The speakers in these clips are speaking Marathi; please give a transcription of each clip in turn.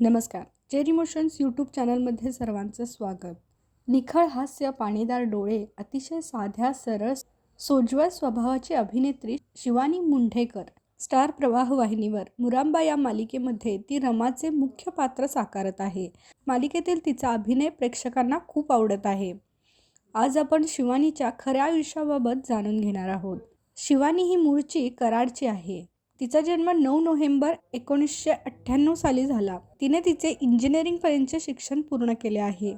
नमस्कार. चेरी मोशन्स यूट्यूब चॅनलमध्ये सर्वांचं स्वागत. निखळ हास्य पाणीदार डोळे अतिशय साध्या सरळ सोज्वळ स्वभावाची अभिनेत्री शिवानी मुंढेकर स्टार प्रवाह वाहिनीवर. मुरांबा या मालिकेमध्ये ती रमाचे मुख्य पात्र साकारत आहे. मालिकेतील तिचा अभिनय प्रेक्षकांना खूप आवडत आहे. आज आपण शिवानीच्या खऱ्या आयुष्याबाबत जाणून घेणार आहोत. शिवानी ही मूळची कराडची आहे. तिचा जन्म नऊ नोव्हेंबर एकोणीसशे अठ्ठ्याण्णव साली झाला. तिने तिचे इंजिनिअरिंगपर्यंतचे शिक्षण पूर्ण केले आहे.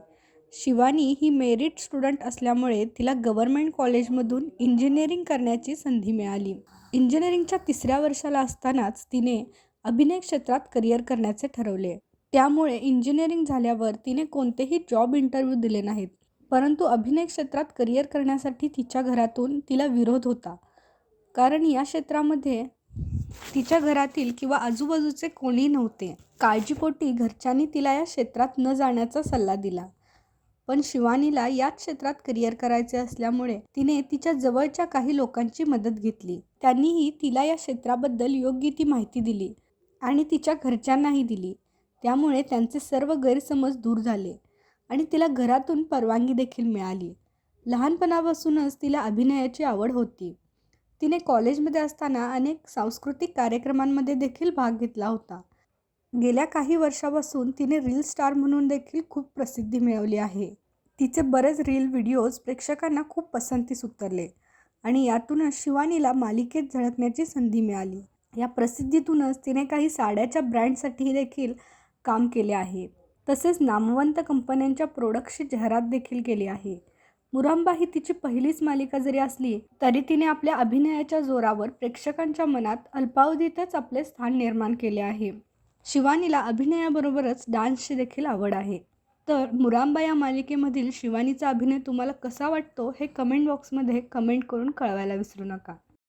शिवानी ही मेरिट स्टुडंट असल्यामुळे तिला गव्हर्नमेंट कॉलेजमधून इंजिनिअरिंग करण्याची संधी मिळाली. इंजिनिअरिंगच्या तिसऱ्या वर्षाला असतानाच तिने अभिनय क्षेत्रात करिअर करण्याचे ठरवले. त्यामुळे इंजिनिअरिंग झाल्यावर तिने कोणतेही जॉब इंटरव्ह्यू दिले नाहीत. परंतु अभिनय क्षेत्रात करिअर करण्यासाठी तिच्या घरातून तिला विरोध होता. कारण या क्षेत्रामध्ये तिच्या घरातील किंवा आजूबाजूचे कोणी नव्हते. काळजीपोटी घरच्यांनी तिला या क्षेत्रात न जाण्याचा सल्ला दिला. पण शिवानीला याच क्षेत्रात करिअर करायचे असल्यामुळे तिने तिच्या जवळच्या काही लोकांची मदत घेतली. त्यांनीही तिला या क्षेत्राबद्दल योग्य ती माहिती दिली आणि तिच्या घरच्यांनाही दिली. त्यामुळे त्यांचे सर्व गैरसमज दूर झाले आणि तिला घरातून परवानगी देखील मिळाली. लहानपणापासूनच तिला अभिनयाची आवड होती. तिने कॉलेजमध्ये असताना अनेक सांस्कृतिक कार्यक्रमांमध्ये देखील भाग घेतला होता. गेल्या काही वर्षापासून तिने रील स्टार म्हणून देखील खूप प्रसिद्धी मिळवली आहे. तिचे बरेच रील व्हिडिओज प्रेक्षकांना खूप पसंतीस उतरले आणि यातूनच शिवानीला मालिकेत झळकण्याची संधी मिळाली. या प्रसिद्धीतूनच तिने काही साड्याच्या ब्रँडसाठी देखील काम केले आहे. तसेच नामवंत कंपन्यांच्या प्रोडक्टची जाहिरात देखील केली आहे. मुरांबा ही तिची पहिलीच मालिका जरी असली तरी तिने आपल्या अभिनयाच्या जोरावर प्रेक्षकांच्या मनात अल्पावधीतच आपले स्थान निर्माण केले आहे. शिवानीला अभिनयाबरोबरच डान्सची देखील आवड आहे. तर मुरांबा या मालिकेमधील शिवानीचा अभिनय तुम्हाला कसा वाटतो हे कमेंट बॉक्समध्ये कमेंट करून कळवायला विसरू नका.